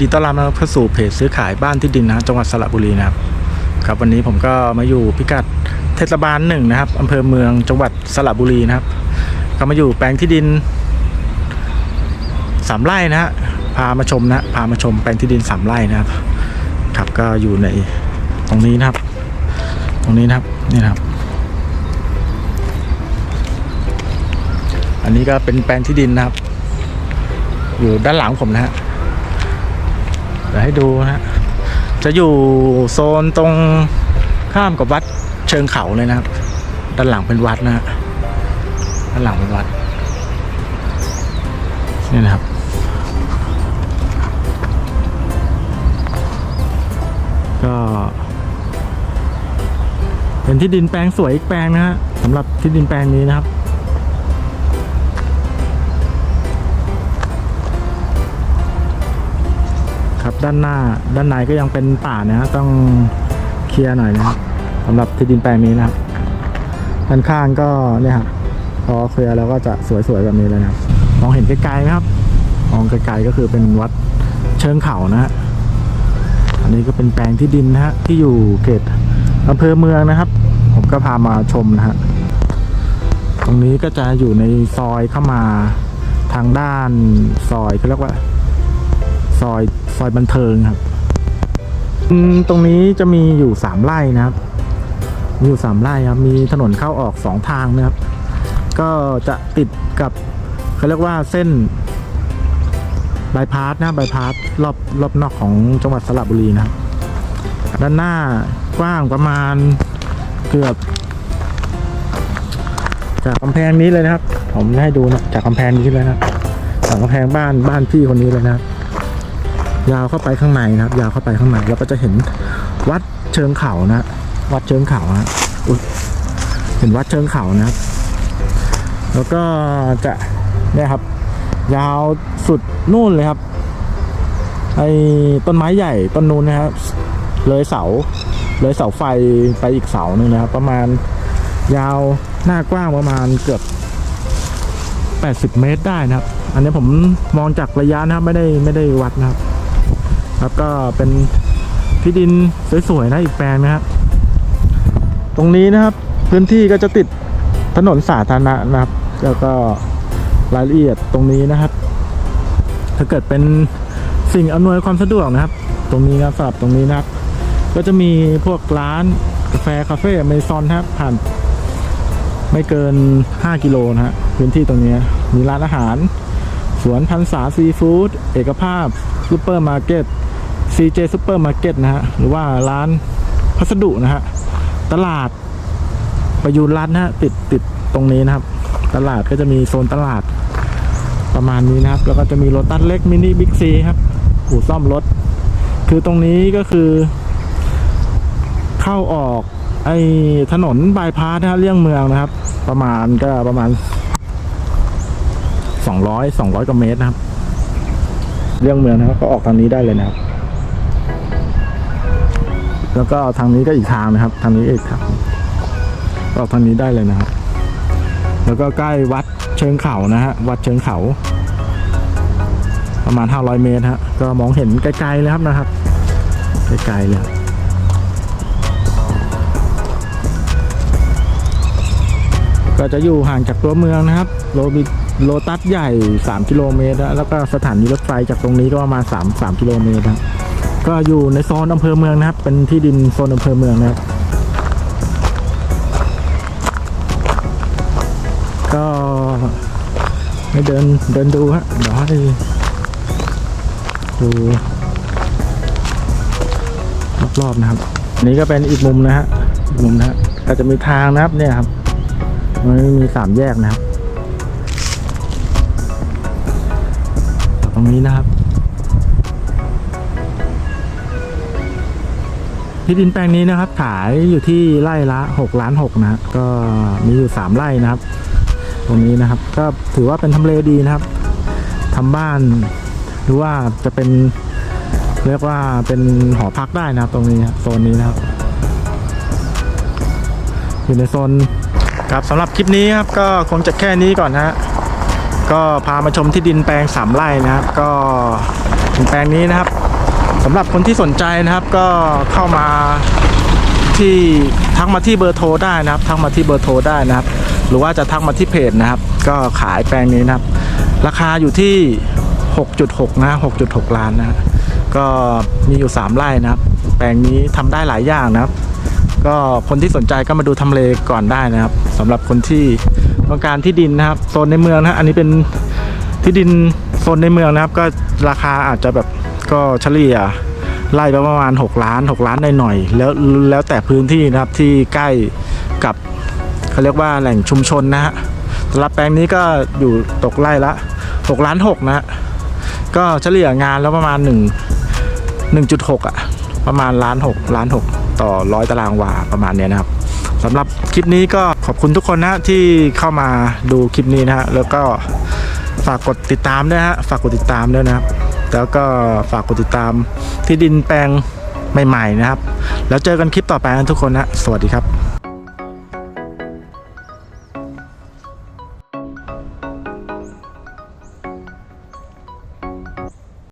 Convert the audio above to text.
ดีต้อนรับนะครับเข้าสู่เพจซื้อขายบ้านที่ดินนะฮะจังหวัดสระบุรีนะครับครับ วันนี้ผมก็มาอยู่พิกัดเทศบาลหนึ่งนะครับอำเภอเมืองจังหวัดสระบุรีนะครับ ก็มาอยู่แปลงที่ดินสามไร่นะฮะพามาชมนะพามาชมแปลงที่ดินสามไร่นะครับครับก็อยู่ในตรงนี้นะครับ ตรงนี้นะครับนี่นะครับ อันนี้ก็เป็นแปลงที่ดินนะครับ อยู่ด้านหลังผมนะฮะ เดี๋ยวให้ดูนะฮะจะอยู่โซนตรงข้ามกับวัดเชิงเขาเลยนะครับ ด้านหลังเป็นวัดนะฮะด้านหลังเป็นวัด นี่นะครับก็เป็นที่ดินแปลงสวยอีกแปลงนะฮะสำหรับที่ดินแปลงนี้นะครับ ครับ ด้านหน้าด้านในก็ยังเป็นป่านะฮะต้องเคลียร์หน่อยนะครับสำหรับที่ดินแปลงนี้นะครับด้านข้างก็เนี่ยครับพอเคลียร์แล้วก็จะสวยๆแบบนี้เลยนะมองเห็นไกลๆไหมครับมองไกลๆก็คือเป็นวัดเชิงเขานะฮะอันนี้ก็เป็นแปลงที่ดินนะฮะที่อยู่เขตอำเภอเมืองนะครับ ผมก็พามาชมนะฮะตรงนี้ก็จะอยู่ในซอยเข้ามาทางด้านซอยเขาเรียกว่า ซอยซอยบันเทิงครับตรงนี้จะมีอยู่สามไร่นะครับ มีอยู่สามไร่ครับ มีถนนเข้าออกสองทางนะครับ ก็จะติดกับเขาเรียกว่าเส้นบายพาสนะบายพาสรอบรอบนอกของจังหวัดสระบุรีนะครับ ด้านหน้ากว้างประมาณเกือบ จากกำแพงนี้เลยนะครับ ผมให้ดูนะจากกำแพงนี้เลยนะจากกำแพงบ้านบ้านพี่คนนี้เลยนะครับ ยาวเข้าไปข้างในนะครับ ยาวเข้าไปข้างในแล้วก็จะเห็นวัดเชิงเขานะวัดเชิงเขาฮะอุ๊ยเห็นวัดเชิงเขานะครับ แล้วก็จะเนี่ยครับ ยาวสุดนู่นเลยครับไอ้ต้นไม้ใหญ่ต้นนู้นนะครับ เลยเสา เลยเสาไฟไปอีกเสาหนึ่งนะครับ ประมาณยาวหน้ากว้างประมาณเกือบ 80 เมตรได้นะครับ อันนี้ผมมองจากระยะนะครับไม่ได้ไม่ได้วัดนะครับ แล้วก็เป็นที่ดินสวยๆนะอีกแปลงนะครับตรงนี้นะครับพื้นที่ก็จะติดถนนสาธารณะนะครับ แล้วก็รายละเอียดตรงนี้นะครับ ถ้าเกิดเป็นสิ่งอำนวยความสะดวกนะครับ ตรงนี้นะสำหรับตรงนี้นะครับ ก็จะมีพวกร้านกาแฟคาเฟ่เมซอนครับผ่านไม่เกิน 5 กิโลนะฮะพื้นที่ตรงนี้มีร้านอาหาร สวนพันษาซีฟู้ดเอกภาพซูเปอร์มาร์เก็ต CJ ซูเปอร์มาร์เก็ตนะฮะหรือว่าร้านพัสดุนะฮะตลาดประยูนรัฐนะฮะติดติดตรงนี้นะครับ ตลาดก็จะมีโซนตลาดประมาณนี้นะครับ แล้วก็จะมีรถตัดเล็กมินิบิ๊กซีครับอู่ซ่อมรถ คือตรงนี้ก็คือ เข้าออกไอ้ถนนบายพาสนะฮะเลี่ยงเมืองนะครับ ประมาณก็ประมาณ200 200กว่าเมตรนะครับเลี่ยงเมืองนะครับก็ออกทางนี้ได้เลยนะครับ แล้วก็ทางนี้ก็อีกทางนะครับ ทางนี้อีกทางก็ออกทางนี้ได้เลยนะครับ แล้วก็ใกล้วัดเชิงเขานะฮะ วัดเชิงเขา ประมาณ 500 เมตรฮะ ก็มองเห็นไกลๆเลยครับนะครับ ไกลๆเลยก็จะอยู่ห่างจากตัวเมืองนะครับโรบิโลตัสใหญ่ 3 กิโลเมตร แล้วก็สถานีรถไฟจากตรงนี้ก็ประมาณ 3 3 กิโลเมตรนะครับ ก็อยู่ในโซนอำเภอเมืองนะครับ เป็นที่ดินโซนอำเภอเมืองนะครับ ก็ให้เดินเดินดูฮะเดี๋ยวให้ดูรอบๆนะครับ นี้ก็เป็นอีกมุมนะฮะมุมนะฮะก็จะมีทางนะครับเนี่ยครับมันมีสามแยกนะครับ ตรงนี้นะครับ ที่ดินแปลงนี้นะครับ ขายอยู่ที่ไร่ละ6ล้าน6นะก็มีอยู่ 3 ไร่นะครับ ตรงนี้นะครับก็ถือว่าเป็นทำเลดีนะครับทำบ้านหรือว่าจะเป็นเรียกว่าเป็นหอพักได้นะครับ ตรงนี้โซนนี้นะครับ อยู่ในโซนครับสำหรับคลิปนี้ครับก็คงจะแค่นี้ก่อนฮะก็พามาชมที่ดินแปลงสามไร่นะครับ ก็ดินแปลงนี้นะครับ สำหรับคนที่สนใจนะครับก็เข้ามาที่ทักมาที่เบอร์โทรได้นะครับ ทักมาที่เบอร์โทรได้นะครับ หรือว่าจะทักมาที่เพจนะครับ ก็ขายแปลงนี้นะครับ ราคาอยู่ที่ 6.6 นะ 6.6 ล้านนะก็มีอยู่ 3 ไร่นะครับ แปลงนี้ทำได้หลายอย่างนะครับ ก็คนที่สนใจก็มาดูทำเลก่อนได้นะครับสำหรับคนที่ต้องการที่ดินนะครับโซนในเมืองนะอันนี้เป็นที่ดินโซนในเมืองนะครับ ก็ราคาอาจจะแบบ ก็เฉลี่ยไล่ไปประมาณ 6 ล้าน 6 ล้านหน่อยๆแล้วแล้วแต่พื้นที่นะครับที่ใกล้กับเขาเรียกว่าแหล่งชุมชนนะฮะสำหรับแปลงนี้ก็อยู่ตกไร่ละ 6 ล้าน 6นะฮะก็เฉลี่ยงานแล้วประมาณ 1 1.6 อะ ประมาณล้าน 6 ล้าน 6 ต่อร้อยตารางวาประมาณเนี้ยนะครับสำหรับคลิปนี้ก็ขอบคุณทุกคนนะที่เข้ามาดูคลิปนี้นะฮะแล้วก็ฝากกดติดตามด้วยฮะฝากกดติดตามด้วยนะครับ แล้วก็ฝากกดติดตามที่ดินแปลงใหม่ ๆ นะครับ แล้วเจอกันคลิปต่อไปนะทุกคนนะสวัสดีครับ